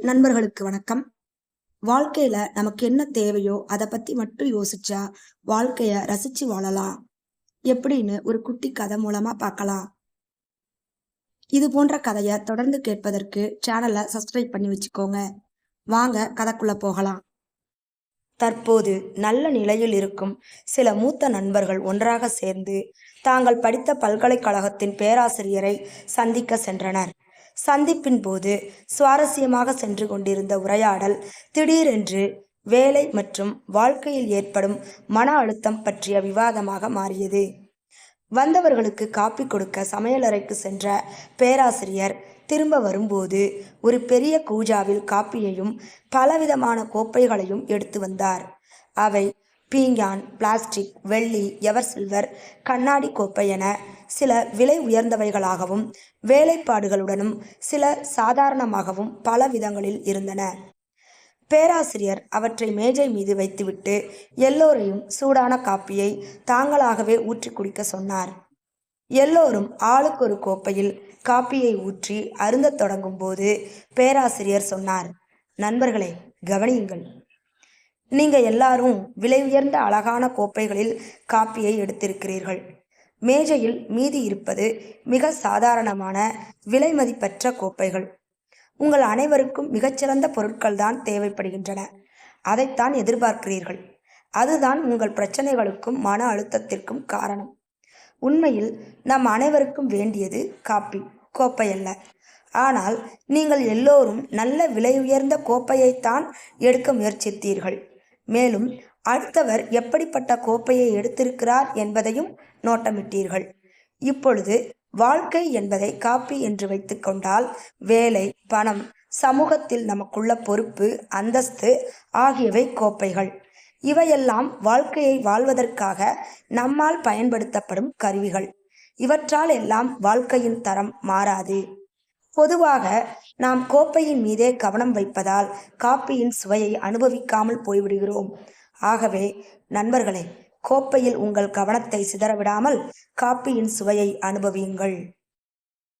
நண்பர்களுக்கு வணக்கம். வாழ்க்கையில நமக்கு என்ன தேவையோ அதை பத்தி மட்டும் யோசிச்சா வாழ்க்கைய ரசிச்சு வாழலாம். எப்படின்னு ஒரு குட்டி கதை மூலமா பார்க்கலாம். இது போன்ற கதையை தொடர்ந்து கேட்பதற்கு சேனலை சப்ஸ்கிரைப் பண்ணி வச்சுக்கோங்க. வாங்க கதைக்குள்ள போகலாம். தற்போது நல்ல நிலையில் இருக்கும் சில மூத்த நண்பர்கள் ஒன்றாக சேர்ந்து தாங்கள் படித்த பல்கலைக்கழகத்தின் பேராசிரியரை சந்திக்க சென்றனர். சந்திப்பின் போது சுவாரஸ்யமாக சென்று கொண்டிருந்த உரையாடல் திடீரென்று வேலை மற்றும் வாழ்க்கையில் ஏற்படும் மன அழுத்தம் பற்றிய விவாதமாக மாறியது. வந்தவர்களுக்கு காப்பி கொடுக்க சமையலறைக்கு சென்ற பேராசிரியர் திரும்ப வரும்போது ஒரு பெரிய கூஜாவில் காப்பியையும் பலவிதமான கோப்பைகளையும் எடுத்து வந்தார். அவை பீங்கான் பிளாஸ்டிக் வெள்ளி எவர் சில்வர் கண்ணாடி கோப்பை என சில விலை உயர்ந்தவைகளாகவும் வேலைப்பாடுகளுடனும் சில சாதாரணமாகவும் பல விதங்களில் இருந்தன. பேராசிரியர் அவற்றை மேஜை மீது வைத்துவிட்டு எல்லோரையும் சூடான காப்பியை தாங்களாகவே ஊற்றி குடிக்க சொன்னார். எல்லோரும் ஆளுக்கு ஒரு கோப்பையில் காப்பியை ஊற்றி அருந்தத் தொடங்கும் போது பேராசிரியர் சொன்னார் நண்பர்களே கவனியுங்கள். நீங்க எல்லாரும் விலை உயர்ந்த அழகான கோப்பைகளில் காப்பியை எடுத்திருக்கிறீர்கள். மேஜையில் மீதி இருப்பது மிக சாதாரணமான விலை மதிப்பற்ற கோப்பைகள். உங்கள் அனைவருக்கும் மிகச்சிறந்த பொருட்கள் தான் தேவைப்படுகின்றன. அதைத்தான் எதிர்பார்க்கிறீர்கள். அதுதான் உங்கள் பிரச்சனைகளுக்கும் மன அழுத்தத்திற்கும் காரணம். உண்மையில் நம் அனைவருக்கும் வேண்டியது காப்பி கோப்பை அல்ல. ஆனால் நீங்கள் எல்லோரும் நல்ல விலை உயர்ந்த கோப்பையைத்தான் எடுக்க முயற்சித்தீர்கள். மேலும் அடுத்தவர் எப்படிப்பட்ட கோப்பையை எடுத்திருக்கிறார் என்பதையும் நோட்டமிட்டீர்கள். இப்பொழுது வாழ்க்கை என்பதை காப்பி என்று வைத்துக்கொண்டால் வேலை பணம் சமூகத்தில் நமக்குள்ள பொறுப்பு அந்தஸ்து ஆகியவை கோப்பைகள். இவையெல்லாம் வாழ்க்கையை வாழ்வதற்காக நம்மால் பயன்படுத்தப்படும் கருவிகள். இவற்றால் எல்லாம் வாழ்க்கையின் தரம் மாறாது. பொதுவாக நாம் கோப்பையின் மீதே கவனம் வைப்பதால் காப்பியின் சுவையை அனுபவிக்காமல் போய்விடுகிறோம். ஆகவே நண்பர்களே கோப்பையில் உங்கள் கவனத்தை சிதறவிடாமல் காப்பியின் சுவையை அனுபவியுங்கள்.